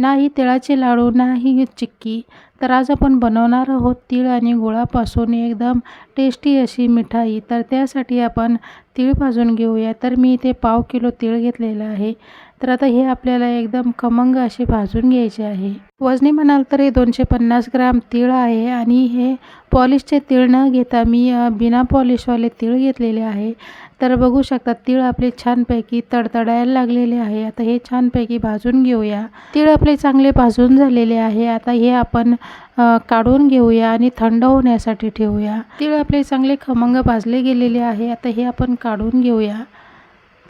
नाही तिळाचे लाडू नाही चिक्की. तर आज आपण बनवणार आहोत तीळ आणि गुळापासून एकदम टेस्टी अशी मिठाई. तर त्यासाठी आपण तीळ भाजून घेऊया. तर मी इथे पाव किलो तीळ घेतलेलं आहे. तर आता हे आपल्याला एकदम खमंग असे भाजून घ्यायचे आहे. वजनी म्हणाल तर हे दोनशे पन्नास ग्राम तीळ आहे आणि हे पॉलिशचे तीळ न घेता मी बिना पॉलिशवाले तीळ घेतलेले आहे. तर बघू शकता तीळ आपले छानपैकी तडतडायला लागलेले आहे. आता हे छानपैकी भाजून घेऊया. तीळ आपले चांगले भाजून झालेले आहे. आता हे आपण काढून घेऊया आणि थंड होण्यासाठी ठेवूया. तीळ आपले चांगले खमंग भाजले गेलेले आहे. आता हे आपण काढून घेऊया.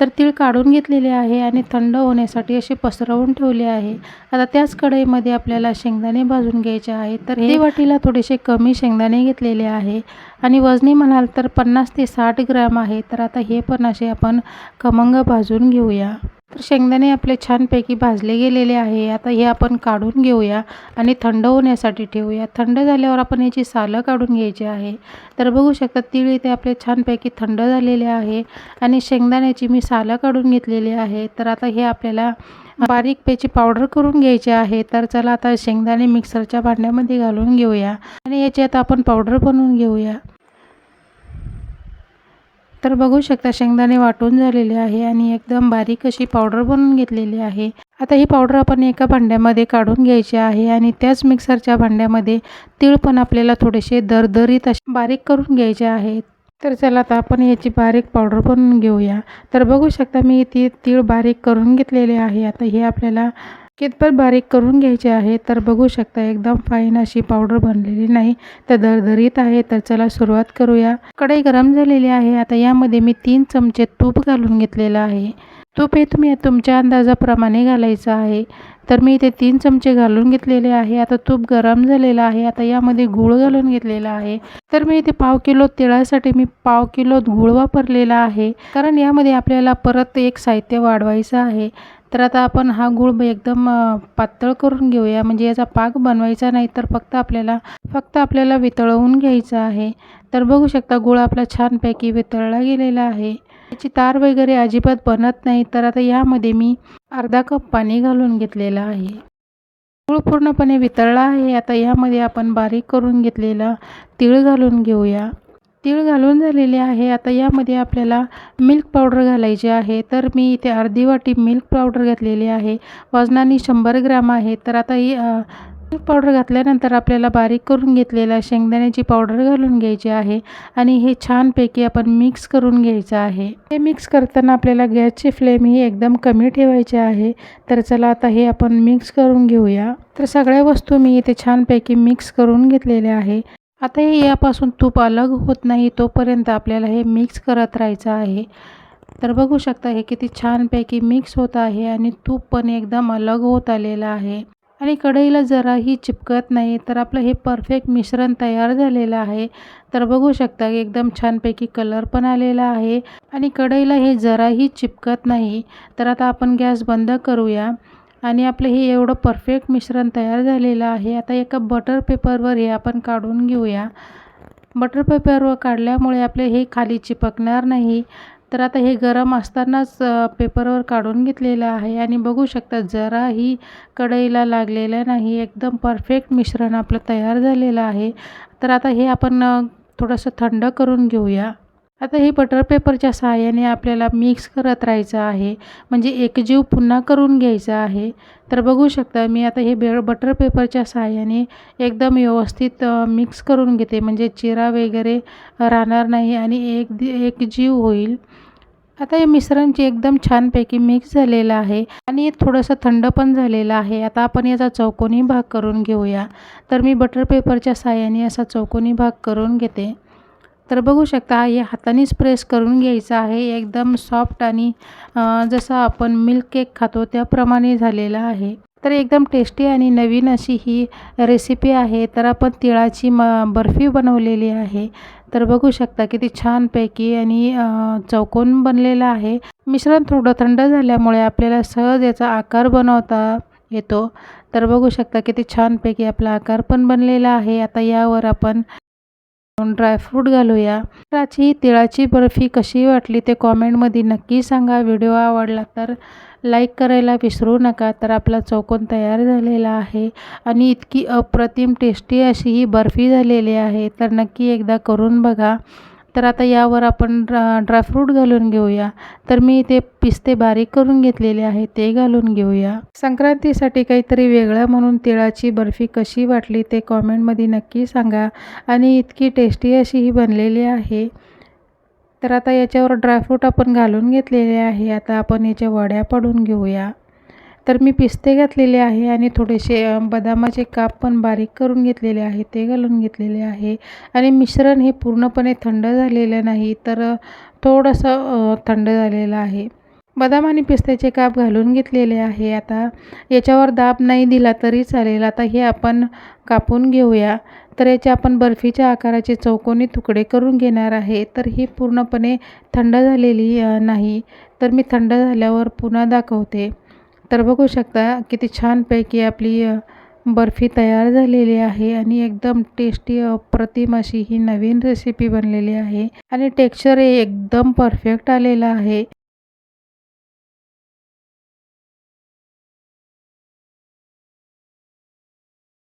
तर तीळ काढून घेतलेले आहे आणि थंड होण्यासाठी असे पसरवून ठेवले आहे. आता त्याच कढईमध्ये आपल्याला शेंगदाणे भाजून घ्यायचे आहेत. तर हे वाटीला थोडेसे कमी शेंगदाणे घेतलेले आहे. आणि वजनी म्हणाल तर पन्नास ते साठ ग्रॅम आहे. तर आता हे पण असे आपण खमंग भाजून घेऊया. तर शेंगदाणे आपले छानपैकी भाजले गेलेले आहे. आता हे आपण काढून घेऊया आणि थंड होण्यासाठी ठेवूया. थंड झाल्यावर आपण याची सालं काढून घ्यायची आहे. तर बघू शकता तीळ इथे आपले छानपैकी थंड झालेले आहे आणि शेंगदाण्याची मी सालं काढून घेतलेली आहे. तर आता हे आपल्याला बारीक पेची पावडर करून घ्यायची आहे. तर चला आता शेंगदाणे मिक्सरच्या भांड्यामध्ये घालून घेऊया आणि याची आता आपण पावडर बनवून घेऊया. तर बघू शकता शेंगदाणे वाटून झालेले आहे आणि एकदम बारीक अशी पावडर बनवून घेतलेली आहे. आता ही पावडर आपण एका भांड्यामध्ये काढून घ्यायची आहे आणि त्याच मिक्सरच्या भांड्यामध्ये तीळ पण आपल्याला थोडेसे दरदरीत असे बारीक करून घ्यायचे आहेत तर चला आता आपण याची बारीक पावडर बनवून घेऊया. तर बघू शकता मी ती तीळ बारीक करून घेतलेले आहे. आता हे आपल्याला कितपत बारीक करून घ्यायचे आहे तर बघू शकता एकदम फाईन अशी पावडर बनलेली नाही. तर दरदरीत आहे तर चला सुरुवात करूया. कढई गरम झालेली आहे. आता यामध्ये मी तीन चमचे तूप घालून घेतलेलं आहे. तूप हे तुम्ही तुमच्या अंदाजाप्रमाणे घालायचं आहे. तर मी इथे तीन चमचे घालून घेतलेले आहे. आता तूप गरम झालेलं आहे. आता यामध्ये गूळ घालून घेतलेला आहे. तर मी इथे पाव किलो तिळासाठी मी पाव किलो गूळ वापरलेला आहे. कारण यामध्ये आपल्याला परत एक साहित्य वाढवायचं आहे. तर आता आपण हा गूळ एकदम पातळ करून घेऊया. म्हणजे याचा पाक बनवायचा नाही तर फक्त आपल्याला फक्त आपल्याला वितळवून घ्यायचा आहे. तर बघू शकता गूळ आपला छानपैकी वितळला गेलेला आहे. याची तार वगैरे अजिबात बनत नाही. तर आता यामध्ये मी अर्धा कप पाणी घालून घेतलेलं आहे. गूळ पूर्णपणे वितळला आहे. आता यामध्ये आपण बारीक करून घेतलेला तीळ घालून घेऊया. तीळ घालून झालेले आहे. आता यामध्ये आपल्याला मिल्क पावडर घालायची आहे. तर मी इथे अर्धी वाटी मिल्क पावडर घातलेली आहे. वजनाने शंभर ग्रॅम आहे. तर आता ही मिल्क पावडर घातल्यानंतर आपल्याला बारीक करून घेतलेला शेंगदाण्याची पावडर घालून घ्यायची आहे. आणि हे छानपैकी आपण मिक्स करून घ्यायचं आहे. हे मिक्स करताना आपल्याला गॅसची फ्लेम ही एकदम कमी ठेवायची आहे. तर चला आता हे आपण मिक्स करून घेऊया. तर सगळ्या वस्तू मी इथे छानपैकी मिक्स करून घेतलेल्या आहे. आता हे यापासून तूप अलग होत नाही तोपर्यंत आपल्याला हे मिक्स करत राहायचं आहे. तर बघू शकता हे किती छानपैकी मिक्स होत आहे आणि तूप पण एकदम अलग होत आलेलं आहे. आणि कढईला जराही चिपकत नाही तर आपलं हे परफेक्ट मिश्रण तयार झालेलं आहे. तर बघू शकता एकदम छानपैकी कलर पण आलेला आहे. आणि कढईला हे जराही चिपकत नाही. तर आता आपण गॅस बंद करूया. आणि आपलं हे एवढं परफेक्ट मिश्रण तयार झालेलं आहे. आता एका बटर पेपरवर हे आपण काढून घेऊया. बटर पेपरवर काढल्यामुळे आपले हे खाली चिपकणार नाही. तर आता हे गरम असतानाच पेपरवर काढून घेतलेलं आहे. आणि बघू शकता जराही कढईला लागलेलं नाही. एकदम परफेक्ट मिश्रण आपलं तयार झालेलं आहे. तर आता हे आपण थोडंसं थंड करून घेऊया. आता हे बटर पेपरच्या सहाय्याने आपल्याला मिक्स करत राहायचं आहे. म्हणजे एकजीव पुन्हा करून घ्यायचा आहे. तर बघू शकता मी आता हे बे बटर पेपरच्या सहाय्याने एकदम व्यवस्थित मिक्स करून घेते. म्हणजे चिरा वगैरे राहणार नाही आणि एक दि एकजीव होईल. आता हे मिश्रणचे एकदम छानपैकी मिक्स झालेलं आहे आणि थोडंसं थंड पण झालेलं आहे. आता आपण याचा चौकोनी भाग करून घेऊया. तर मी बटर पेपरच्या साहाय्याने असा चौकोनी भाग करून घेते. तर बघू शकता हे हातानेच प्रेस करून घ्यायचं आहे. एकदम सॉफ्ट आणि जसं आपण मिल्क केक खातो त्याप्रमाणे झालेला आहे. तर एकदम टेस्टी आणि नवीन अशी ही रेसिपी आहे. तर आपण तिळाची म बर्फी बनवलेली आहे. तर बघू शकता किती छानपैकी आणि चौकोन बनलेला आहे. मिश्रण थोडं थंड झाल्यामुळे आपल्याला सहज याचा आकार बनवता येतो. तर बघू शकता किती छानपैकी आपला आकार पण बनलेला आहे. आता यावर आपण ड्रायफ्रूट घालूया. तिळाची तिळाची बर्फी कशी वाटली ते कॉमेंटमध्ये नक्की सांगा. व्हिडिओ आवडला तर लाईक करायला विसरू नका. तर आपला चौकोन तयार झालेला आहे. आणि इतकी अप्रतिम टेस्टी अशी ही बर्फी झालेली आहे. तर नक्की एकदा करून बघा. तर आता यावर आपण ड्रा ड्रायफ्रूट घालून घेऊया. तर मी ते पिस्ते बारीक करून घेतलेले आहे ते घालून घेऊया. संक्रांतीसाठी काहीतरी वेगळं म्हणून तिळाची बर्फी कशी वाटली ते कॉमेंटमध्ये नक्की सांगा आणि इतकी टेस्टी अशी ही बनलेली आहे. तर आता याच्यावर ड्रायफ्रूट आपण घालून घेतलेले आहे. आता आपण याच्या वड्या पडून घेऊया. तर मी पिस्ते घातलेले आहे आणि थोडेसे बदामाचे काप पण बारीक करून घेतलेले आहे ते घालून घेतलेले आहे. आणि मिश्रण हे पूर्णपणे थंड झालेलं नाही तर थोडंसं थंड झालेलं आहे. बदाम आणि पिस्त्याचे काप घालून घेतलेले आहे. आता याच्यावर दाब नाही दिला तरी चालेल. आता हे आपण कापून घेऊया. तर याचे आपण बर्फीच्या आकाराचे चौकोनी तुकडे करून घेणार आहे. तर ही पूर्णपणे थंड झालेली नाही. तर मी थंड झाल्यावर पुन्हा दाखवते. तर बघू शकता किती छानपैकी आपली बर्फी तयार झालेली आहे आणि एकदम टेस्टी अप्रतिम अशी ही नवीन रेसिपी बनलेली आहे. आणि टेक्स्चर हे एकदम परफेक्ट आलेलं आहे.